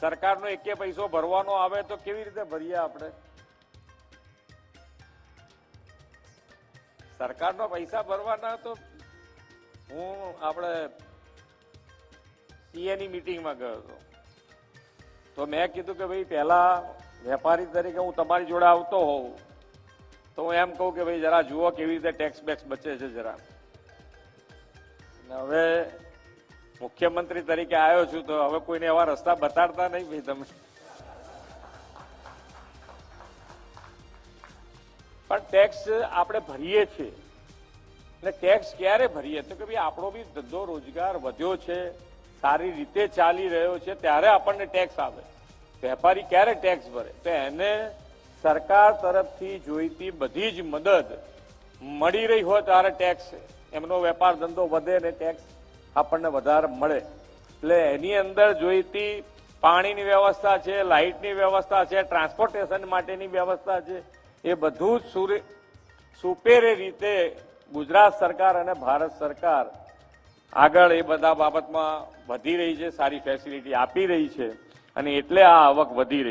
સરકારનો એકે પૈસો ભરવાનો આવે તો કેવી રીતે ભરીએ આપણે? સરકારનો પૈસા ભરવાના તો હું આપણે સીએની મીટિંગમાં ગયો હતો. તો મેં કીધું કે ભાઈ પહેલા વેપારી તરીકે હું તમારી જોડે આવતો હોઉં. તો હું એમ કહું કે ભાઈ જરા જુઓ કેવી રીતે ટેક્સ બેક્સ બચે છે જરા. હવે મુખ્યમંત્રી તરીકે આવ્યો છું, તો હવે કોઈને એવા રસ્તા બતાડતા નહીં ભાઈ તમે. પણ ટેક્સ આપણે ભરીએ છીએ. અને ટેક્સ ક્યારે ભરીએ? તો કે ભાઈ, આપણો બી ધંધો રોજગાર વધ્યો છે, સારી રીતે ચાલી રહ્યો છે, ત્યારે આપણને ટેક્સ આવે. વેપારી ક્યારે ટેક્સ ભરે? તો એને સરકાર તરફથી જોઈતી બધી જ મદદ મળી રહી હોય ત્યારે ટેક્સ એમનો વેપાર ધંધો વધે ને ટેક્સ આપણને વધારે મળે. એટલે એની અંદર જોઈતી પાણીની વ્યવસ્થા છે, લાઇટની વ્યવસ્થા છે, ટ્રાન્સપોર્ટેશન માટેની વ્યવસ્થા છે, એ બધું જ સુરે, સુપેરે રીતે ગુજરાત સરકાર અને ભારત સરકાર આગળ એ બધા બાબતમાં વધી રહી છે, સારી ફેસિલિટી આપી રહી છે અને એટલે આ આવક વધી રહી